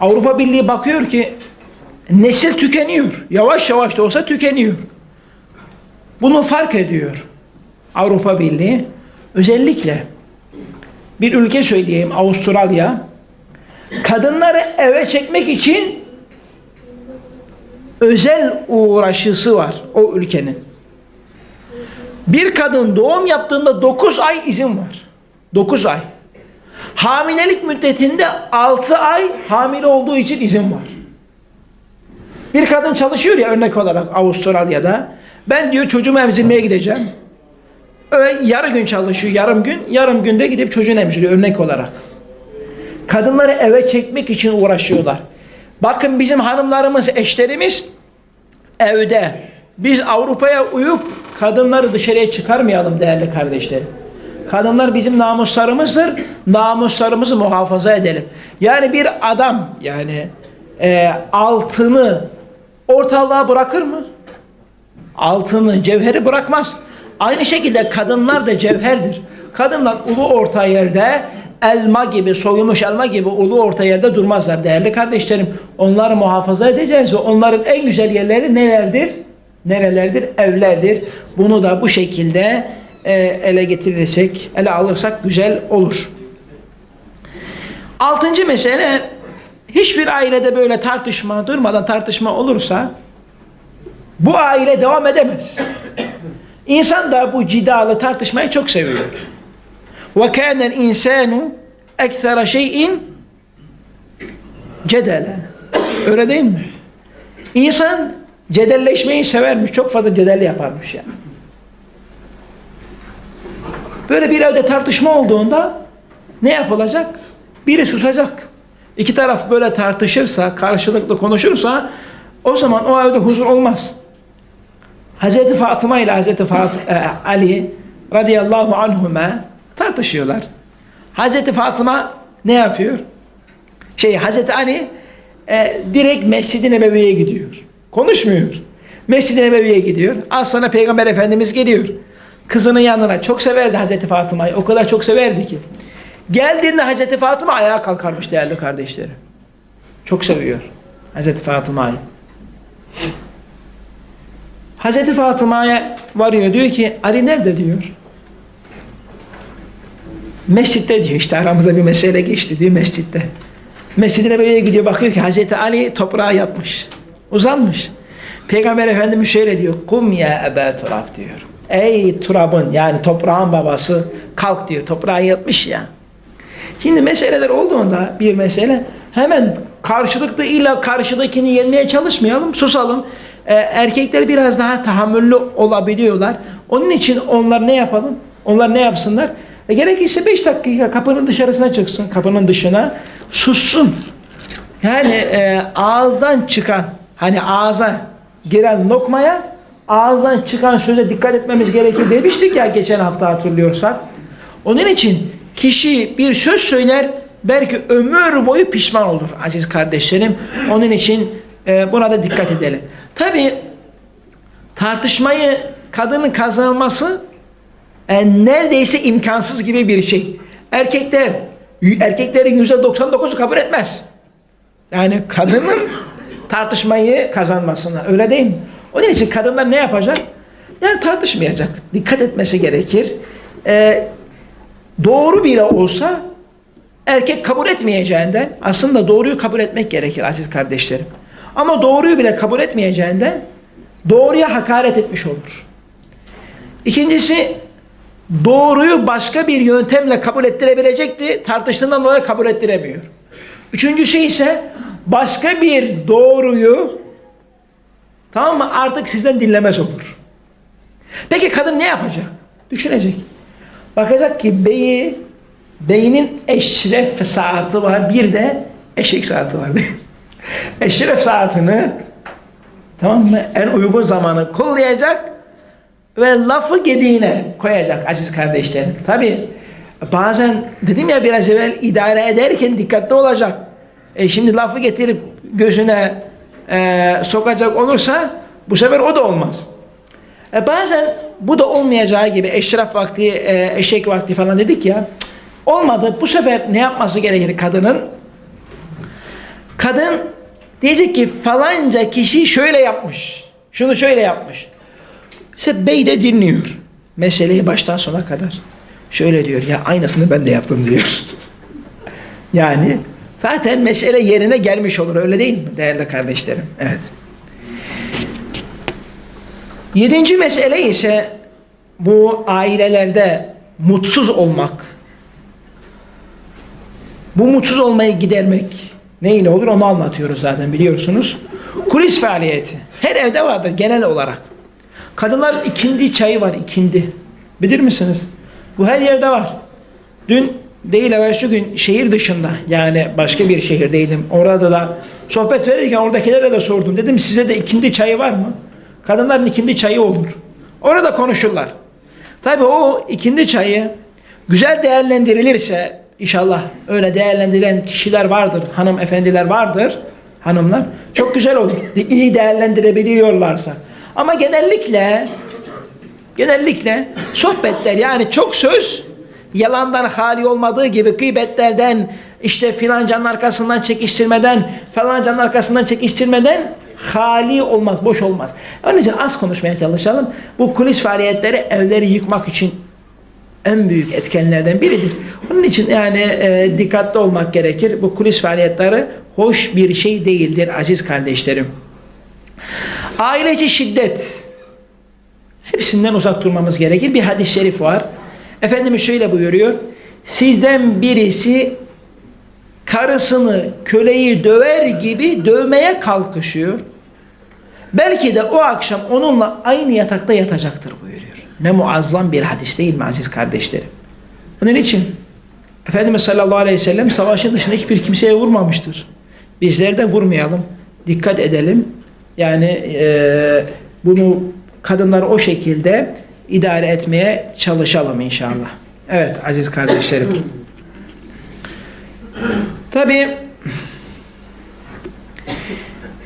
Avrupa Birliği bakıyor ki nesil tükeniyor. Yavaş yavaş da olsa tükeniyor. Bunu fark ediyor Avrupa Birliği. Özellikle bir ülke söyleyeyim Avustralya. Kadınları eve çekmek için özel uğraşısı var o ülkenin. Bir kadın doğum yaptığında 9 ay izin var. 9 ay. Hamilelik müddetinde 6 ay hamile olduğu için izin var. Bir kadın çalışıyor ya örnek olarak Avustralya'da. Ben diyor çocuğumu emzirmeye gideceğim. Öyle yarı gün çalışıyor, yarım gün. Yarım günde gidip çocuğunu emziriyor örnek olarak. Kadınları eve çekmek için uğraşıyorlar. Bakın bizim hanımlarımız, eşlerimiz evde. Biz Avrupa'ya uyup kadınları dışarıya çıkarmayalım değerli kardeşlerim. Kadınlar bizim namuslarımızdır. Namuslarımızı muhafaza edelim. Yani bir adam yani e, altını ortalığa bırakır mı? Altını, cevheri bırakmaz. Aynı şekilde kadınlar da cevherdir. Kadınlar ulu orta yerde elma gibi, soyulmuş elma gibi ulu orta yerde durmazlar değerli kardeşlerim. Onları muhafaza edeceğiz. Onların en güzel yerleri nelerdir? Nerelerdir? Evlerdir. Bunu da bu şekilde e, ele getirirsek, ele alırsak güzel olur. Altıncı mesele hiçbir ailede böyle tartışma, durmadan tartışma olursa bu aile devam edemez. İnsan da bu cidalı tartışmayı çok seviyor. Kânel insanu ekthara şeyin cedele. Öyle değil mi? İnsan cedelleşmeyi severmiş. Çok fazla cedel yaparmış yani. Böyle bir evde tartışma olduğunda ne yapılacak? Biri susacak. İki taraf böyle tartışırsa, karşılıklı konuşursa o zaman o evde huzur olmaz. Hazreti Fatıma ile Hazreti Fat e, Ali radıyallahu anhuma tartışıyorlar. Hazreti Fatıma ne yapıyor? Şey Hazreti Ali e, direkt Mescid-i Nebevi'ye gidiyor. Konuşmuyor. Mescid-i Nebevi'ye gidiyor. Az sonra Peygamber Efendimiz geliyor. Kızının yanına çok severdi Hazreti Fatıma'yı. O kadar çok severdi ki. Geldiğinde Hazreti Fatıma ayağa kalkarmış değerli kardeşlerim. Çok seviyor Hazreti Fatıma'yı. Hazreti Fatıma'ya varıyor diyor ki Ali nerede diyor. Mescitte diyor işte aramızda bir mesele geçti diyor mescitte. Mescidine böyle gidiyor bakıyor ki Hazreti Ali toprağa yatmış. Uzanmış. Peygamber Efendimiz şöyle diyor. Kum ya Ebe Turab diyor. Ey Turab'ın yani toprağın babası kalk diyor. Toprağa yatmış ya. Şimdi meseleler olduğunda bir mesele hemen karşılıklı illa karşıdakini yenmeye çalışmayalım. Susalım. Ee, erkekler biraz daha tahammüllü olabiliyorlar. Onun için onlar ne yapalım? Onlar ne yapsınlar? E, gerekirse 5 dakika kapının dışarısına çıksın. Kapının dışına sussun. Yani e, ağızdan çıkan hani ağza giren lokmaya ağızdan çıkan söze dikkat etmemiz gerekir demiştik ya geçen hafta hatırlıyorsak. Onun için kişi bir söz söyler belki ömür boyu pişman olur aziz kardeşlerim. Onun için e, buna da dikkat edelim. Tabi tartışmayı kadının kazanması e, neredeyse imkansız gibi bir şey. Erkekler erkeklerin yüzde 99'u kabul etmez. Yani kadının tartışmayı kazanmasına öyle değil mi? Onun için kadınlar ne yapacak? Yani tartışmayacak. Dikkat etmesi gerekir. Ee, doğru bile olsa erkek kabul etmeyeceğinden aslında doğruyu kabul etmek gerekir aziz kardeşlerim. Ama doğruyu bile kabul etmeyeceğinden doğruya hakaret etmiş olur. İkincisi doğruyu başka bir yöntemle kabul ettirebilecekti. Tartıştığından dolayı kabul ettiremiyor. Üçüncüsü ise başka bir doğruyu tamam mı artık sizden dinlemez olur. Peki kadın ne yapacak? Düşünecek. Bakacak ki beyi beynin eşref saati var bir de eşek saati var. eşref saatini tamam mı en uygun zamanı kollayacak ve lafı gediğine koyacak aziz kardeşlerim. Tabi bazen dedim ya biraz evvel idare ederken dikkatli olacak. E şimdi lafı getirip gözüne e, sokacak olursa bu sefer o da olmaz. E bazen bu da olmayacağı gibi eşraf vakti, e, eşek vakti falan dedik ya. Olmadı. Bu sefer ne yapması gerekir kadının? Kadın diyecek ki falanca kişi şöyle yapmış. Şunu şöyle yapmış. İşte bey de dinliyor. Meseleyi baştan sona kadar. Şöyle diyor ya aynısını ben de yaptım diyor. yani zaten mesele yerine gelmiş olur öyle değil mi değerli kardeşlerim? Evet. Yedinci mesele ise bu ailelerde mutsuz olmak. Bu mutsuz olmayı gidermek neyle olur onu anlatıyoruz zaten biliyorsunuz. Kulis faaliyeti. Her evde vardır genel olarak. Kadınların ikindi çayı var ikindi. Bilir misiniz? Bu her yerde var. Dün değil evvel şu gün şehir dışında yani başka bir şehirdeydim. Orada da sohbet verirken oradakilere de sordum. Dedim size de ikindi çayı var mı? Kadınların ikindi çayı olur. Orada konuşurlar. Tabi o ikindi çayı güzel değerlendirilirse inşallah öyle değerlendirilen kişiler vardır, hanımefendiler vardır, hanımlar. Çok güzel olur. İyi değerlendirebiliyorlarsa. Ama genellikle genellikle sohbetler yani çok söz yalandan hali olmadığı gibi gıybetlerden işte filancanın arkasından çekiştirmeden falancanın arkasından çekiştirmeden hali olmaz, boş olmaz. Onun için az konuşmaya çalışalım. Bu kulis faaliyetleri evleri yıkmak için en büyük etkenlerden biridir. Onun için yani e, dikkatli olmak gerekir. Bu kulis faaliyetleri hoş bir şey değildir aziz kardeşlerim. Aileci şiddet hepsinden uzak durmamız gerekir. Bir hadis-i şerif var. Efendimiz şöyle buyuruyor. Sizden birisi karısını köleyi döver gibi dövmeye kalkışıyor. Belki de o akşam onunla aynı yatakta yatacaktır buyuruyor. Ne muazzam bir hadis değil mi aziz kardeşlerim? Onun için Efendimiz sallallahu aleyhi ve sellem savaşın dışında hiçbir kimseye vurmamıştır. Bizler de vurmayalım. Dikkat edelim. Yani e, bunu kadınlar o şekilde idare etmeye çalışalım inşallah. Evet aziz kardeşlerim. Tabi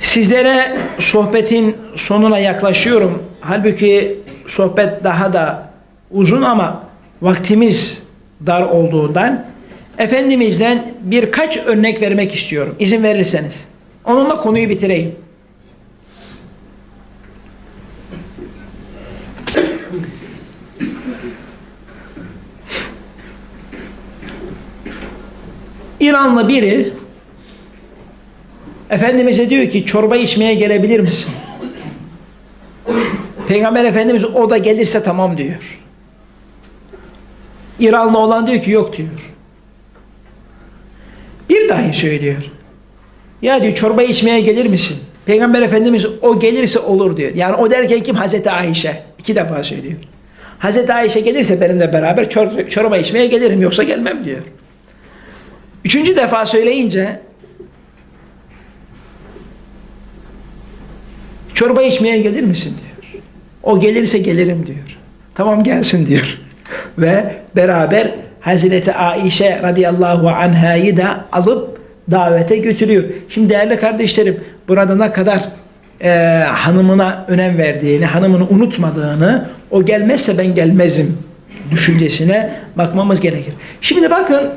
sizlere sohbetin sonuna yaklaşıyorum. Halbuki sohbet daha da uzun ama vaktimiz dar olduğundan Efendimiz'den birkaç örnek vermek istiyorum. İzin verirseniz. Onunla konuyu bitireyim. İranlı biri Efendimiz'e diyor ki çorba içmeye gelebilir misin? Peygamber Efendimiz o da gelirse tamam diyor. İranlı olan diyor ki yok diyor. Bir dahi söylüyor. Ya diyor çorba içmeye gelir misin? Peygamber Efendimiz o gelirse olur diyor. Yani o derken kim? Hazreti Ayşe. İki defa söylüyor. Hazreti Ayşe gelirse benimle beraber çor çorba içmeye gelirim yoksa gelmem diyor. Üçüncü defa söyleyince çorba içmeye gelir misin diyor. O gelirse gelirim diyor. Tamam gelsin diyor. Ve beraber Hazreti Aişe radıyallahu anhayı da alıp davete götürüyor. Şimdi değerli kardeşlerim burada ne kadar e, hanımına önem verdiğini, hanımını unutmadığını, o gelmezse ben gelmezim düşüncesine bakmamız gerekir. Şimdi bakın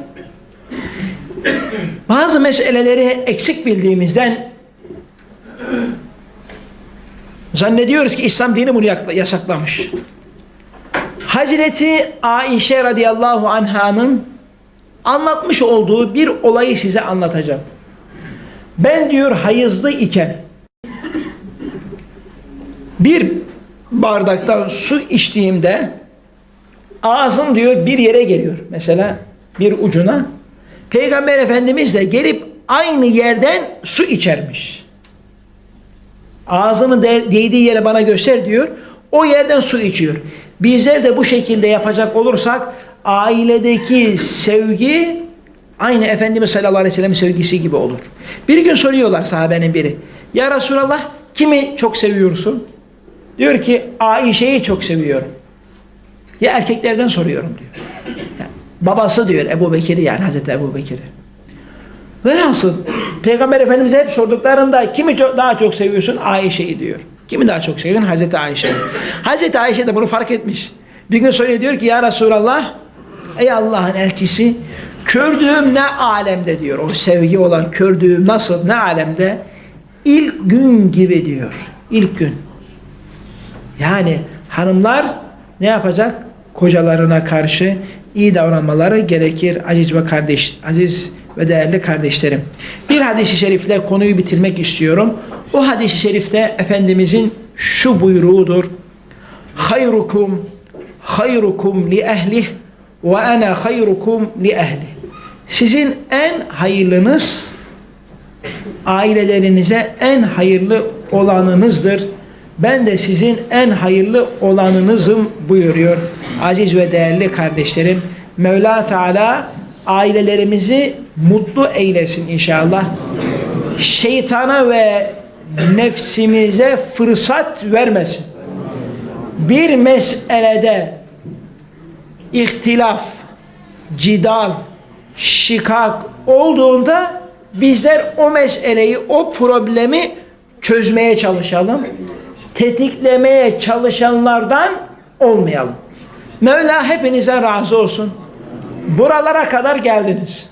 bazı meseleleri eksik bildiğimizden zannediyoruz ki İslam dini bunu yasaklamış. Hazreti Aişe radıyallahu anhanın anlatmış olduğu bir olayı size anlatacağım. Ben diyor hayızlı iken bir bardaktan su içtiğimde ağzım diyor bir yere geliyor. Mesela bir ucuna. Peygamber Efendimiz de gelip aynı yerden su içermiş. Ağzını değdiği yere bana göster diyor. O yerden su içiyor. Bizler de bu şekilde yapacak olursak ailedeki sevgi aynı Efendimiz sallallahu aleyhi ve sellem sevgisi gibi olur. Bir gün soruyorlar sahabenin biri. Ya Resulallah kimi çok seviyorsun? Diyor ki Aişe'yi çok seviyorum. Ya erkeklerden soruyorum diyor. Babası diyor Ebu Bekir'i yani Hazreti Ebu Bekir'i. Velhasıl Peygamber Efendimiz'e hep sorduklarında kimi çok, daha çok seviyorsun? Ayşe'yi diyor. Kimi daha çok seviyorsun? Hazreti Ayşe. Hazreti Ayşe de bunu fark etmiş. Bir gün soruyor diyor ki ya Resulallah ey Allah'ın elçisi Kördüğüm ne alemde diyor. O sevgi olan kördüğüm nasıl ne alemde? İlk gün gibi diyor. İlk gün. Yani hanımlar ne yapacak? Kocalarına karşı iyi davranmaları gerekir aziz ve kardeş, aziz ve değerli kardeşlerim. Bir hadisi şerifle konuyu bitirmek istiyorum. O hadisi şerifte Efendimizin şu buyruğudur. Hayrukum hayrukum li ehlih ve ana hayrukum li ehli. Sizin en hayırlınız ailelerinize en hayırlı olanınızdır. Ben de sizin en hayırlı olanınızım buyuruyor. Aziz ve değerli kardeşlerim. Mevla Teala ailelerimizi mutlu eylesin inşallah. Şeytana ve nefsimize fırsat vermesin. Bir meselede ihtilaf, cidal, şikak olduğunda bizler o meseleyi, o problemi çözmeye çalışalım. Tetiklemeye çalışanlardan olmayalım. Mevla hepinize razı olsun. Buralara kadar geldiniz.